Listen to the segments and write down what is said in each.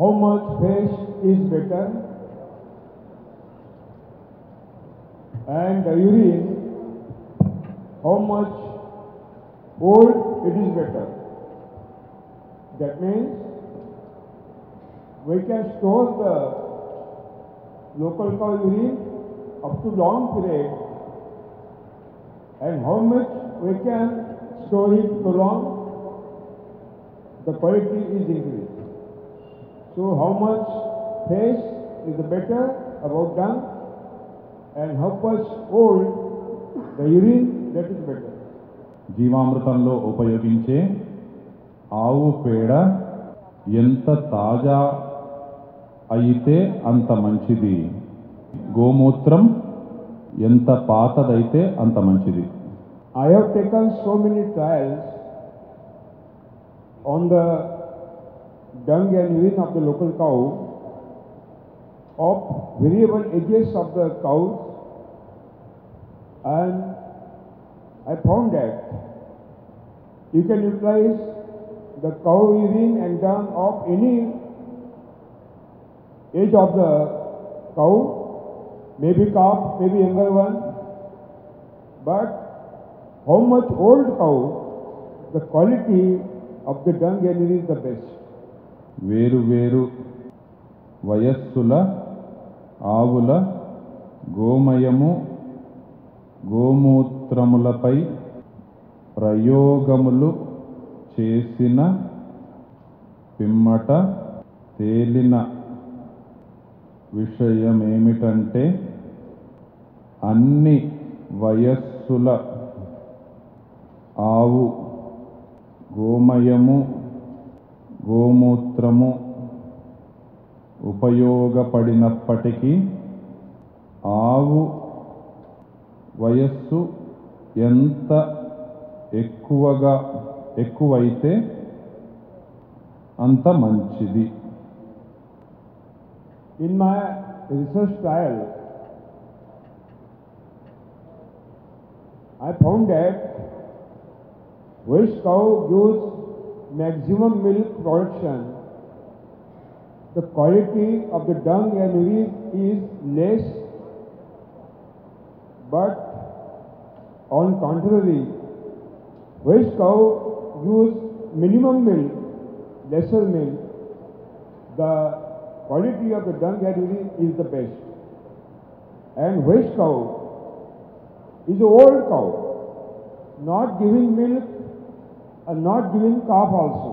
how much waste is better and the urine how much old it is better that means we can store the local cow urine up to long period. And how much we can store it so long the quality is increased. So how much taste is better about dung and how much old the urine that is better. జీవామృతంలో ఉపయోగించే ఆవు పేడ ఎంత తాజా అయితే అంత మంచిది గోమూత్రం ఎంత పాతదైతే అంత మంచిది I have taken so many trials on the dung and urine of the local cow of variable ages of the cows and I found that you can utilize the cow urine and dung of any age of the cow, maybe calf, maybe younger one, but how much old cow, the quality of the dung and urine is the best. వేరు వేరు వయస్సుల ఆవుల గోమయము గోమూత్రములపై ప్రయోగములు చేసిన పిమ్మట తేలిన విషయమేమిటంటే అన్ని వయస్సుల ఆవు గోమయము గోమూత్రము ఉపయోగపడినప్పటికీ ఆవు వయస్సు ఎంత ఎక్కువగా ఎక్కువైతే అంత మంచిది in my research trial I found that which cow gives maximum milk production, the quality of the dung and urine is less, but on contrary, which cow gives minimum milk, lesser milk, the quality of the dung and urine is the best. And which cow is an old cow, not giving milk and not giving calf also.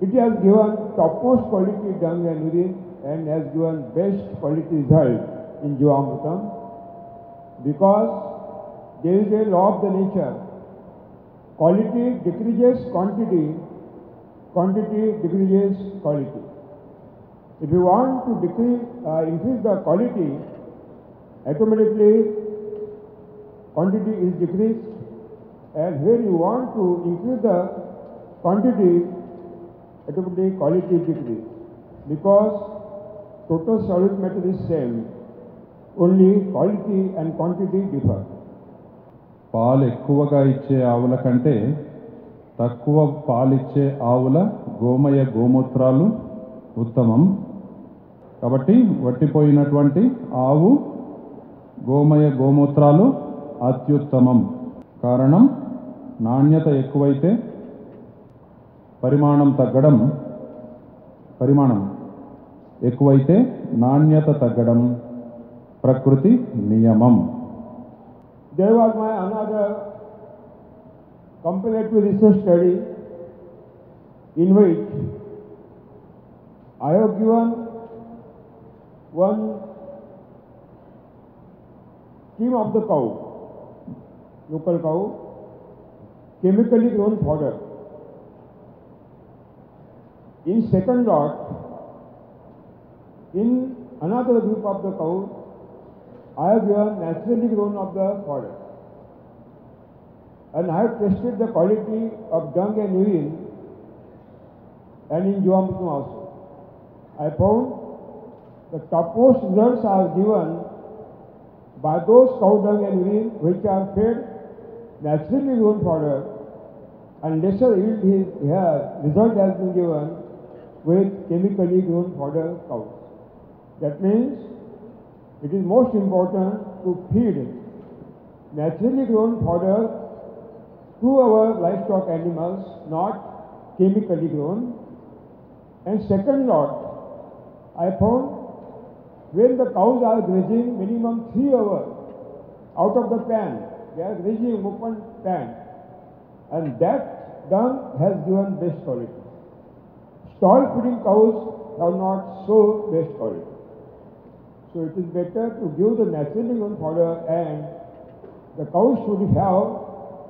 It has given topmost quality dung and urine and has given best quality result in Jivamritam because there is a law of the nature. Quality decreases quantity, quantity decreases quality. If you want to decrease, uh, increase the quality, automatically quantity is decreased and here you want to increase the quantity, it would be quality degree because total solid matter is same, only quality and quantity differ. పాలు ఎక్కువగా ఇచ్చే ఆవుల కంటే తక్కువ పాలిచ్చే ఆవుల గోమయ గోమూత్రాలు ఉత్తమం కాబట్టి వట్టిపోయినటువంటి ఆవు గోమయ గోమూత్రాలు అత్యుత్తమం కారణం నాణ్యత ఎక్కువైతే పరిమాణం తగ్గడం పరిమాణం ఎక్కువైతే నాణ్యత తగ్గడం ప్రకృతి నియమం. దేవాత్మయ another comparative research study in which Ivan one scheme of the cow local cow chemically grown fodder. In second lot, in another group of the cow, I have given naturally grown of the fodder. And I have tested the quality of dung and urine and in Jivamritam also. I found the topmost results are given by those cow dung and urine which are fed naturally grown fodder and lesser yield is here result has been given with chemically grown fodder cows. That means it is most important to feed naturally grown fodder to our livestock animals, not chemically grown. And second lot, I found when the cows are grazing minimum three hours out of the pen, they are grazing open pen, and that done has given best quality. Stall feeding cows have not so best quality. So it is better to give the naturally grown fodder and the cows should have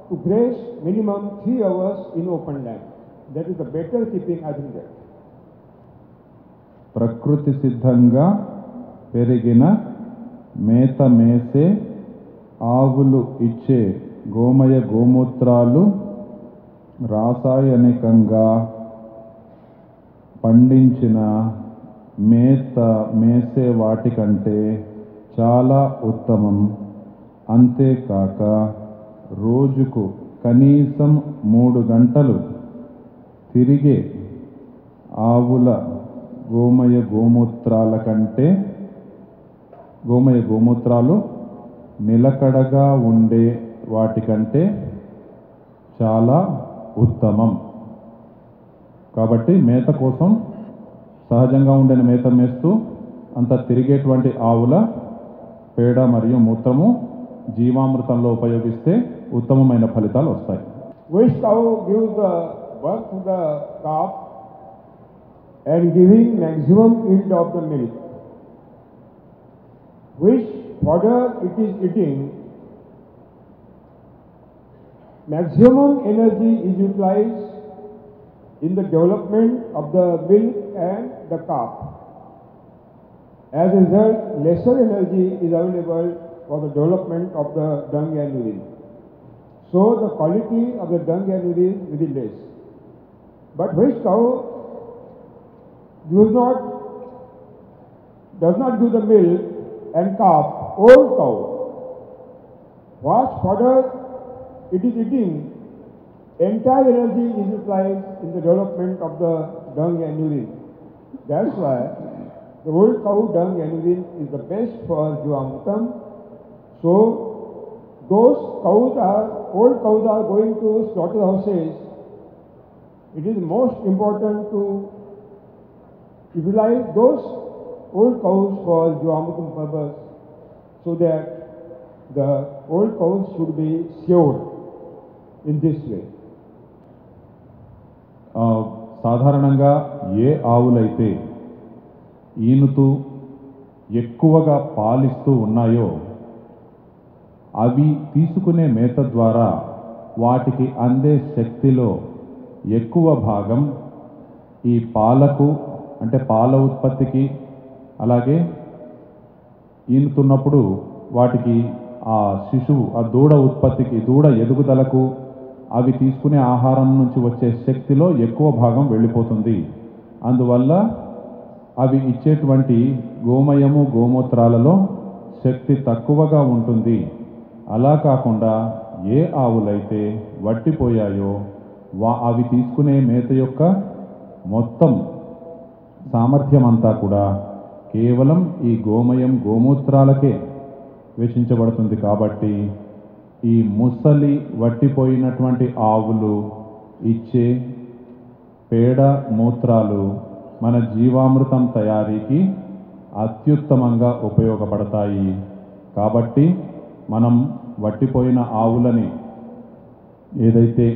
to graze minimum three hours in open land. That is the better keeping I think that. ప్రకృతి సిద్ధంగా పెరిగిన మేత మేసే ఆవులు ఇచ్చే గోమయ గోమూత్రాలు రాసాయనికంగా పండించిన మేత మేసే వాటికంటే చాలా ఉత్తమం. అంతేకాక రోజుకు కనీసం మూడు గంటలు తిరిగే ఆవుల గోమయ గోమూత్రాల కంటే గోమయ గోమూత్రాలు నిలకడగా ఉండే వాటికంటే చాలా ఉత్తమం. కాబట్టి మేత కోసం సహజంగా ఉండే మేత మేస్తూ అంత తిరిగేటువంటి ఆవుల పేడ మరియు మూత్రము జీవామృతంలో ఉపయోగిస్తే ఉత్తమమైన ఫలితాలు వస్తాయి. And giving maximum yield of the milk. Which fodder it is eating maximum energy is utilized in the development of the milk and the calf. As a result, lesser energy is available for the development of the dung and urine. So the quality of the dung and urine will be less. But which cow does not does not give the milk and calf, old cow, what fodder it is eating, entire energy is utilized in the development of the dung and urine. That's why the old cow dung and urine is the best for Jivamritam. So those cows are, old cows are going to slaughterhouses. It is most important to utilize those old cows for Jivamritam purpose so that the old cows should be cured in this way సాధారణంగా ఏ ఆవులైతే ఈనుతూ ఎక్కువగా పాలిస్తూ ఉన్నాయో అవి తీసుకునే మేత ద్వారా వాటికి అందే శక్తిలో ఎక్కువ భాగం ఈ పాలకు అంటే పాల ఉత్పత్తికి అలాగే ఈనుతున్నప్పుడు వాటికి ఆ శిశువు ఆ దూడ ఉత్పత్తికి దూడ ఎదుగుదలకు అవి తీసుకునే ఆహారం నుంచి వచ్చే శక్తిలో ఎక్కువ భాగం వెళ్ళిపోతుంది. అందువల్ల అవి ఇచ్చేటువంటి గోమయము గోమూత్రాలలో శక్తి తక్కువగా ఉంటుంది. అలా కాకుండా ఏ ఆవులైతే వట్టిపోయాయో వా అవి తీసుకునే మేత యొక్క మొత్తం సామర్థ్యం అంతా కూడా కేవలం ఈ గోమయం గోమూత్రాలకే వెచ్చించబడుతుంది కాబట్టి ఈ ముసలి వట్టిపోయినటువంటి ఆవులు ఇచ్చే పేడ మూత్రాలు మన జీవామృతం తయారీకి అత్యుత్తమంగా ఉపయోగపడతాయి. కాబట్టి మనం వట్టిపోయిన ఆవులని ఏదైతే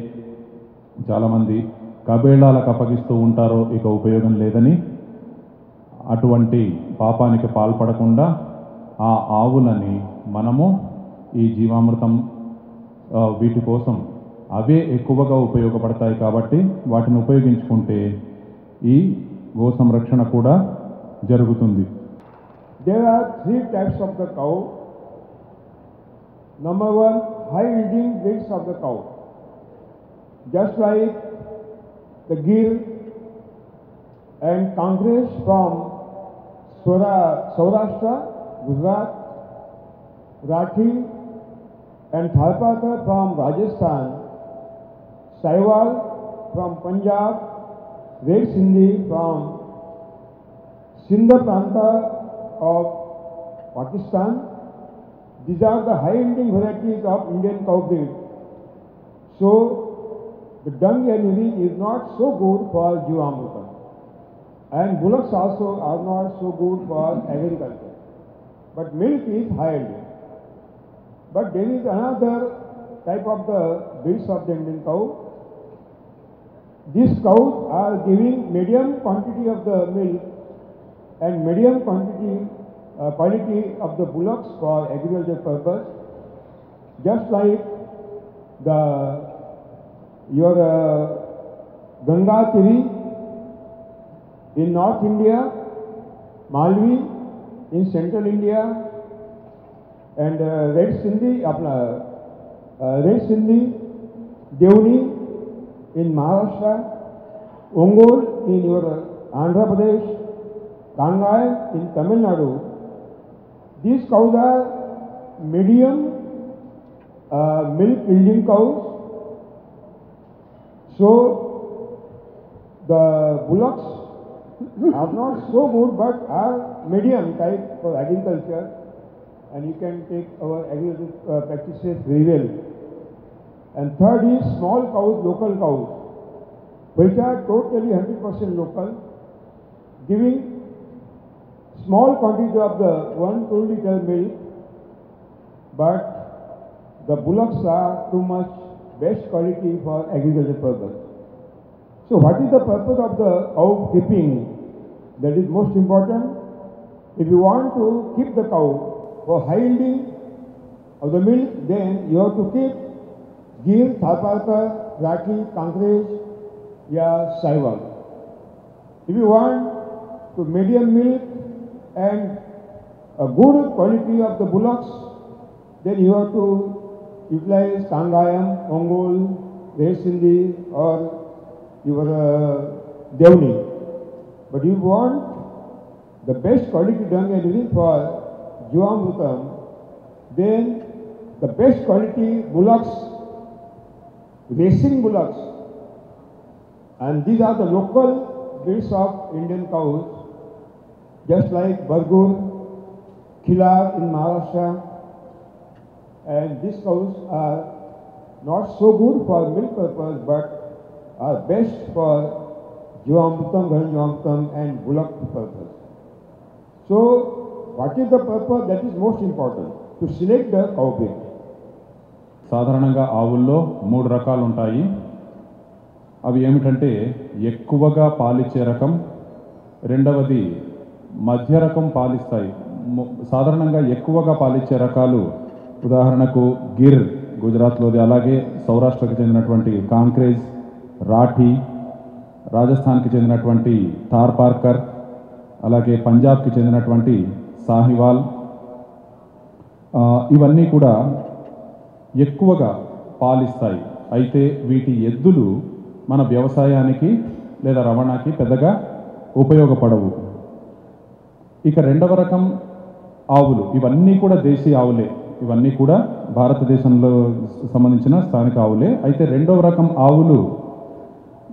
చాలామంది కబేళాలకు అప్పగిస్తూ ఉంటారో ఇక ఉపయోగం లేదని అటువంటి పాపానికి పాల్పడకుండా ఆ ఆవులని మనము ఈ జీవామృతం వీటి కోసం అవే ఎక్కువగా ఉపయోగపడతాయి కాబట్టి వాటిని ఉపయోగించుకుంటే ఈ గో సంరక్షణ కూడా జరుగుతుంది. There are three types of the cow number one high reading weights of the cow just like the Gir and Kankrej from Swara Saurashtra Gujarat Rathi and Thalpaka from Rajasthan, Saiwal from Punjab, Red Sindhi from Sindh Pranta of Pakistan. These are the high-yielding varieties of Indian cow breed. So, the dung and urine is not so good for Jivamrita. And bullocks also are not so good for agriculture. But milk is high-yielding. But there is another type of the breeds of the Indian cow. These cows are giving medium quantity of the milk and medium quantity uh, quality of the bullocks for agriculture purpose, just like the your uh, Ganga Tiri in North India, Malvi in Central India, and uh, red sindhi apna uh, red sindhi devuni in maharashtra ongol in your andhra pradesh kangai in tamil nadu. These cows are medium uh, milk yielding cows. So the bullocks are not so good but are medium type for agriculture and you can take our agriculture uh, practices very well. And third is small cows, local cows, which are totally 100% local, giving small quantity of the 1 2 liter milk, but the bullocks are too much best quality for agriculture purpose. So what is the purpose of the cow keeping? That is most important. If you want to keep the cow for high yielding of the milk, then you have to keep Gir, Thalparkar, Raki, Kankrej, या Saiwal. If you want to medium milk and a good quality of the bullocks, then you have to utilize Kangayam, Ongol, Sindhi or your uh, Devni. But you want the best quality dung and for Jivamrutam, then the best quality bullocks, racing bullocks, and these are the local breeds of Indian cows, just like Bargur, Khila in Maharashtra, and these cows are not so good for milk purpose, but are best for Jivamrutam, Gharanjivamrutam and bullock purpose. So, what is the purpose that is most important to select the cow సాధారణంగా ఆవుల్లో మూడు రకాలు ఉంటాయి అవి ఏమిటంటే ఎక్కువగా పాలిచ్చే రకం రెండవది మధ్య రకం పాలిస్తాయి. సాధారణంగా ఎక్కువగా పాలిచ్చే రకాలు ఉదాహరణకు గిర్ గుజరాత్లోది అలాగే సౌరాష్ట్రకు చెందినటువంటి కాంక్రేజ్ రాఠీ రాజస్థాన్కి చెందినటువంటి థార్ పార్కర్ అలాగే పంజాబ్కి చెందినటువంటి సాహివాల్. ఇవన్నీ కూడా ఎక్కువగా పాలిస్తాయి. అయితే వీటి ఎద్దులు మన వ్యవసాయానికి లేదా రవాణాకి పెద్దగా ఉపయోగపడవు. ఇక రెండవ రకం ఆవులు. ఇవన్నీ కూడా దేశీయ ఆవులే. ఇవన్నీ కూడా భారతదేశంలో సంబంధించిన స్థానిక ఆవులే. అయితే రెండవ రకం ఆవులు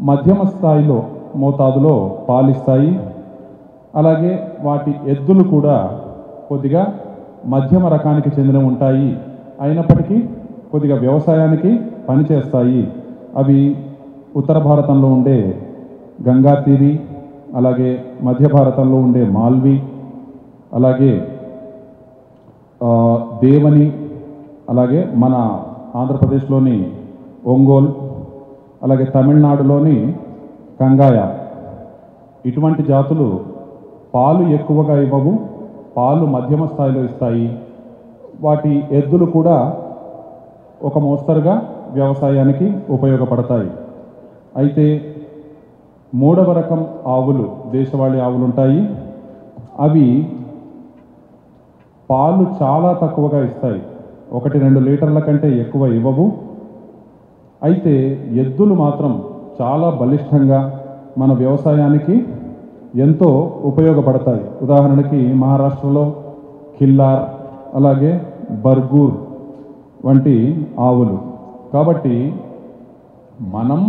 మధ్యమ స్థాయిలో మోతాదులో పాలిస్తాయి. అలాగే వాటి ఎద్దులు కూడా కొద్దిగా మధ్యమ రకానికి చెందిన ఉంటాయి. అయినప్పటికీ కొద్దిగా వ్యవసాయానికి పనిచేస్తాయి అవి ఉత్తర భారతంలో ఉండే గంగా తీరి అలాగే మధ్య భారతంలో ఉండే మాల్వి అలాగే దేవని అలాగే మన ఆంధ్రప్రదేశ్లోని ఒంగోల్ అలాగే తమిళనాడులోని కంగాయ ఇటువంటి జాతులు పాలు ఎక్కువగా ఇవ్వవు పాలు మధ్యమ స్థాయిలో ఇస్తాయి. వాటి ఎద్దులు కూడా ఒక మోస్తరుగా వ్యవసాయానికి ఉపయోగపడతాయి. అయితే మూడవ రకం ఆవులు దేశవాళీ ఆవులు ఉంటాయి అవి పాలు చాలా తక్కువగా ఇస్తాయి. ఒకటి రెండు లీటర్ల కంటే ఎక్కువ ఇవ్వవు. అయితే ఎద్దులు మాత్రం చాలా బలిష్టంగా మన వ్యవసాయానికి ఎంతో ఉపయోగపడతాయి. ఉదాహరణకి మహారాష్ట్రలో ఖిల్లార్ అలాగే బర్గూర్ వంటి ఆవులు. కాబట్టి మనం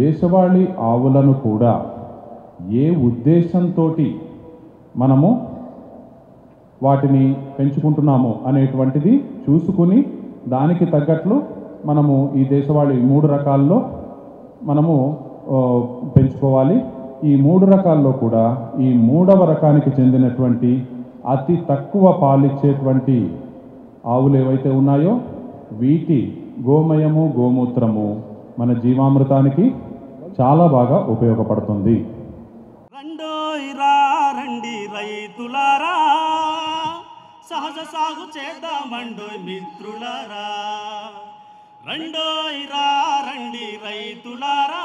దేశవాళీ ఆవులను కూడా ఏ ఉద్దేశంతో మనము వాటిని పెంచుకుంటున్నాము అనేటువంటిది చూసుకుని దానికి తగ్గట్లు మనము ఈ దేశవాళీ మూడు రకాల్లో మనము పెంచుకోవాలి. ఈ మూడు రకాల్లో కూడా ఈ మూడవ రకానికి చెందినటువంటి అతి తక్కువ పాలిచ్చేటువంటి ఆవులు ఏవైతే ఉన్నాయో వీటి గోమయము గోమూత్రము మన జీవామృతానికి చాలా బాగా ఉపయోగపడుతుంది. రండి రైతులారా సహజ సాగు చేద్దామండోయ్ మిత్రులారా. రండోయ్ రండి రైతులారా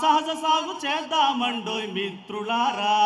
సహజ సాగు చేద్దామండోయ్ మిత్రులారా.